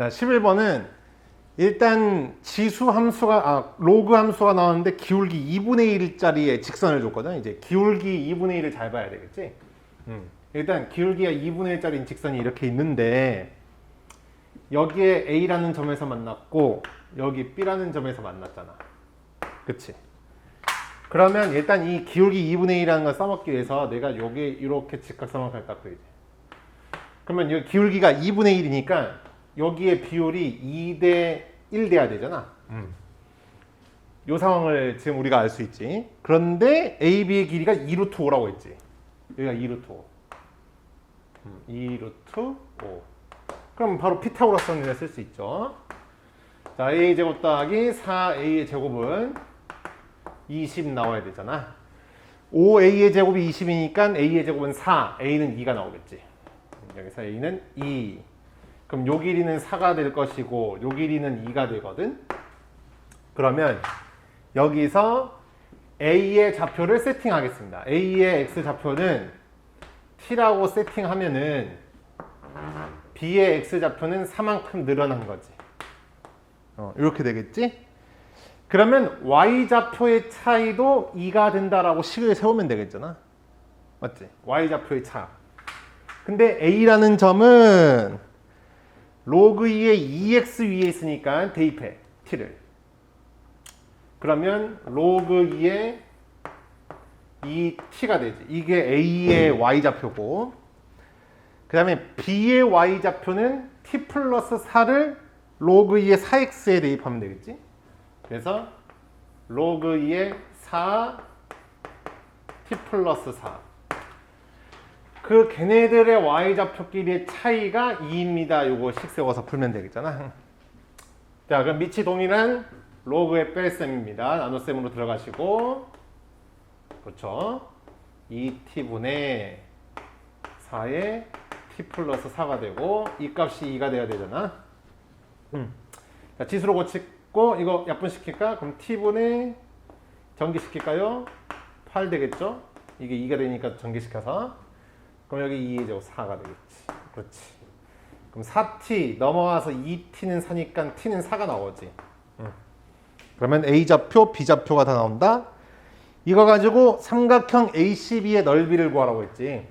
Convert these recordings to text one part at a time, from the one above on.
자, 11번은 일단 지수 함수가 아 로그 함수가 나왔는데 기울기 2분의 1짜리의 직선을 줬거든. 이제 기울기 2분의 1을 잘 봐야 되겠지. 음. 일단 기울기가 2분의 1짜리 직선이 이렇게 있는데 여기에 A라는 점에서 만났고 여기 B라는 점에서 만났잖아. 그치? 그러면 일단 이 기울기 2분의 1이라는 걸 써먹기 위해서 내가 여기 이렇게 직각삼각형을 딱 그리지. 그러면 여기 기울기가 2분의 1이니까 여기에 비율이 2대 1 돼야 되잖아. 이 상황을 지금 우리가 알 수 있지. 그런데 AB의 길이가 2루트 5라고 했지. 여기가 2루트 5. 2루트 5. 그럼 바로 피타고라스 원리를 쓸 수 있죠. 자, A 제곱 더하기 4A의 제곱은 20 나와야 되잖아. 5A의 제곱이 20이니까 A의 제곱은 4, A는 2가 나오겠지. 여기서 A는 2. 그럼 요 길이는 4가 될 것이고 요 길이는 2가 되거든. 그러면 여기서 A의 좌표를 세팅하겠습니다. A의 X 좌표는 T라고 세팅하면은 B의 X 좌표는 4만큼 늘어난 거지. 어, 이렇게 되겠지? 그러면 Y 좌표의 차이도 2가 된다라고 식을 세우면 되겠잖아. 맞지? Y 좌표의 차. 근데 A라는 점은 로그 2의 2x 위에 있으니까 대입해. t를. 그러면 로그 2의 2t가 되지. 이게 A의 y 좌표고 그 다음에 B의 y 좌표는 t 플러스 4를 로그 2의 4x에 대입하면 되겠지. 그래서 로그 2의 4 t 플러스 4. 그 걔네들의 y 좌표끼리의 차이가 2입니다. 요거 식 세워서 풀면 되겠잖아. 자, 그럼 밑이 동일한 로그의 뺄셈입니다. 나눗셈으로 들어가시고 그렇죠. 2t분의 4의 t 플러스 4가 되고 이 값이 2가 돼야 되잖아. 음. 자, 지수로 고치고 이거 약분시킬까? 그럼 t분의 전기시킬까요? 8 되겠죠? 이게 2가 되니까 전기시켜서 그럼 여기 2의 제곱 4가 되겠지. 그렇지. 그럼 4t 넘어와서 2t는 4니까 t는 4가 나오지. 응. 그러면 A 좌표, B 좌표가 다 나온다. 이거 가지고 삼각형 ACB의 넓이를 구하라고 했지.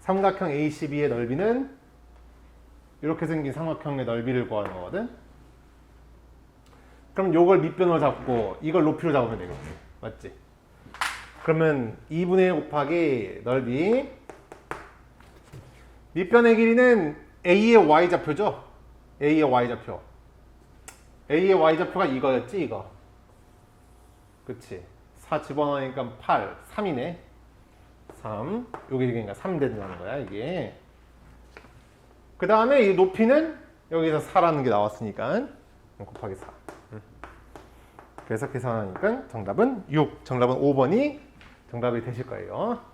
삼각형 ACB의 넓이는 이렇게 생긴 삼각형의 넓이를 구하는 거거든. 그럼 요걸 밑변으로 잡고 이걸 높이로 잡으면 되겠지. 맞지? 그러면 2분의 1 곱하기 넓이 밑변의 길이는 A의 Y 좌표죠? A의 Y 좌표. A의 Y 좌표가 이거였지, 이거. 그치. 4 집어넣으니까 8, 3이네. 3. 요게 그러니까 3 된다는 거야, 이게. 그 다음에 이 높이는 여기서 4라는 게 나왔으니까 곱하기 4. 그래서 계산하니까 정답은 6. 정답은 5번이 정답이 되실 거예요.